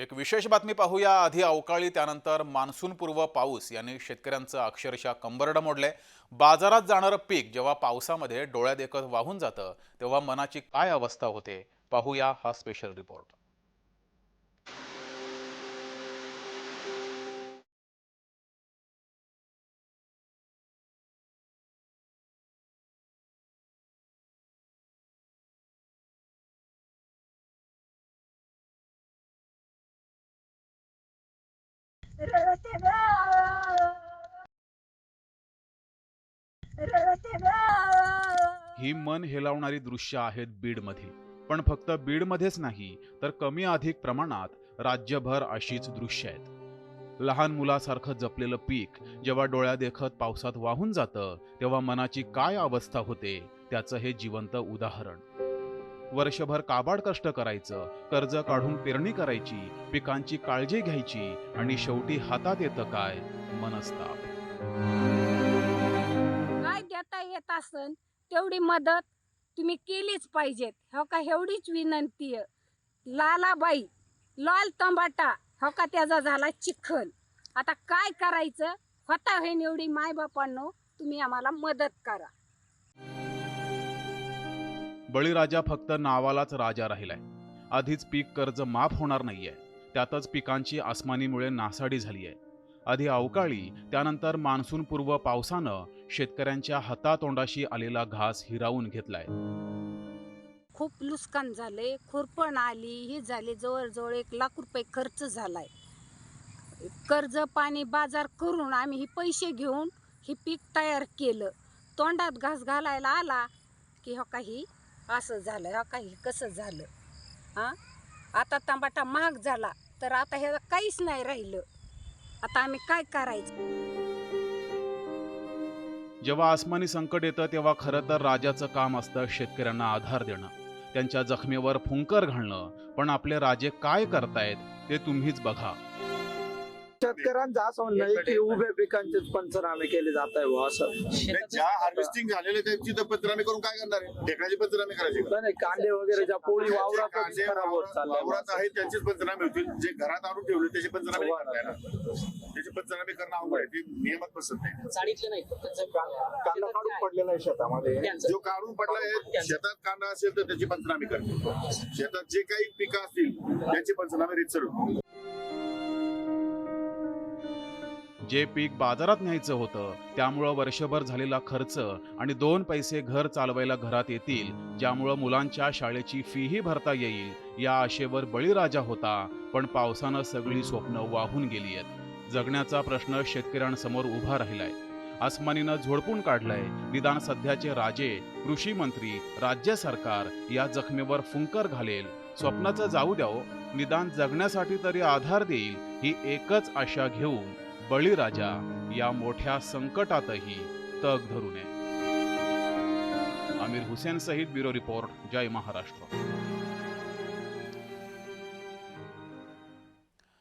एक विशेष बातमी पाहूया. आधी अवकाळी त्यानंतर मान्सूनपूर्व पाऊस. यांनी शेतकऱ्यांचं अक्षरशः कंबरडं मोडलंय. बाजारात जाणारं पीक जेव्हा पावसामध्ये डोळ्यात एकत वाहून जातं तेव्हा मनाची काय अवस्था होते? पाहूया हा स्पेशल रिपोर्ट ही मन हेलावणारी दृश्य आहेत बीडमध्ये पण फक्त बीडमध्येच नाही तर कमी अधिक प्रमाणात राज्यभर अशीच दृश्य आहेत. लहान मुलासारखं जपलेलं पीक जेव्हा डोळ्या देखत पावसात वाहून जातं तेव्हा मनाची काय अवस्था होते त्याचं हे जिवंत उदाहरण. वर्षभर काबाड कष्ट करायचं कर्ज काढून पेरणी करायची पिकांची काळजी घ्यायची आणि शेवटी हातात येतं काय? मनस्ताप. काय देता येत असन तेवढी मदत तुम्ही केलीच पाहिजेत. हो का एवढीच विनंती आहे. लालाबाई लाल तंबाटा हो का त्याचा झाला चिखल. आता काय करायचं? होता होईन एवढी मायबापांनो तुम्ही आम्हाला मदत करा. बळीराजा फक्त नावालाच राजा राहिलाय. आधीच पीक कर्ज माफ होणार नाहीये. त्यातच पिकांची आसमानीमुळे नासाडी झाली आहे आधी अवकाळी त्यानंतर मान्सूनपूर्व पावसानं शेतकऱ्यांच्या हातातोंडाशी आलेला घास हिरावून घेतलाय. खूप नुकसान झाले खुरपण आली ही झाली जवळजवळ एक लाख रुपये खर्च झालाय. कर्ज पाणी बाजार करून आम्ही हे पैसे घेऊन हे पीक तयार केलं. तोंडात घास घालायला आला की हो काही असं झालं हा काही कसं झालं? हां? आता टमाटा महाग झाला तर आता हे काहीच नाही राहिलं. आता आम्ही काय करायचं? जेव्हा आसमानी संकट येतं तेव्हा खरं तर राजाचं काम असतं शेतकऱ्यांना आधार देणं. त्यांच्या जखमेवर फुंकर घालणं. पण आपले राजे काय करतायत ते तुम्हीच बघा. शेतकऱ्यांचं असं म्हणणं आहे की उभ्या पिकांचेच पंचनामे केले जात आहे बुवा असं. नाही, ज्या हार्वेस्टिंग झालेले त्यांची तर पंचनामे करून काय करणार आहे? टेकडाची पंचनामे करायचे का? नाही, नाही कांदे वगैरे ज्या पोळी जे वावरातच कांदे खराब होत वावरात चालल्या वावरात आहेत त्यांचेच पंचनामे होतील. जे घरात आणून ठेवले त्याचे पंचनामे नाही करता येणार. त्याचे पंचनामे करणं अवघड आहे. ते नियमात बसत नाही. चाळीतले नाही फक्त जे कांदा काढून पडलेला आहे शेतामध्ये. त्यांचं. जो काढून पडला आहे शेतात कांदा असेल तर त्याची पंचनामे करते शेतात जे काही पिकं असतील त्यांचे पंचनामे रितसर होतील. जे पीक बाजारात न्यायचं होतं त्यामुळं वर्षभर झालेला खर्च आणि दोन पैसे घर चालवायला घरात येतील ज्यामुळं मुलांच्या शाळेची फीही भरता येईल या आशेवर बळीराजा होता. पण पावसानं सगळी स्वप्न वाहून गेली आहेत. जगण्याचा प्रश्न शेतकऱ्यांसमोर उभा राहिलाय. आसमानीनं झोडपून काढलाय निदान सध्याचे राजे कृषी मंत्री राज्य सरकार या जखमेवर फुंकर घालेल. स्वप्नाचं जाऊ द्याव निदान जगण्यासाठी तरी आधार देईल ही एकच आशा घेऊन बळीराजा या मोठ्या संकटातही तग धरू नये आमिर हुसेन सहित ब्युरो रिपोर्ट जय महाराष्ट्र.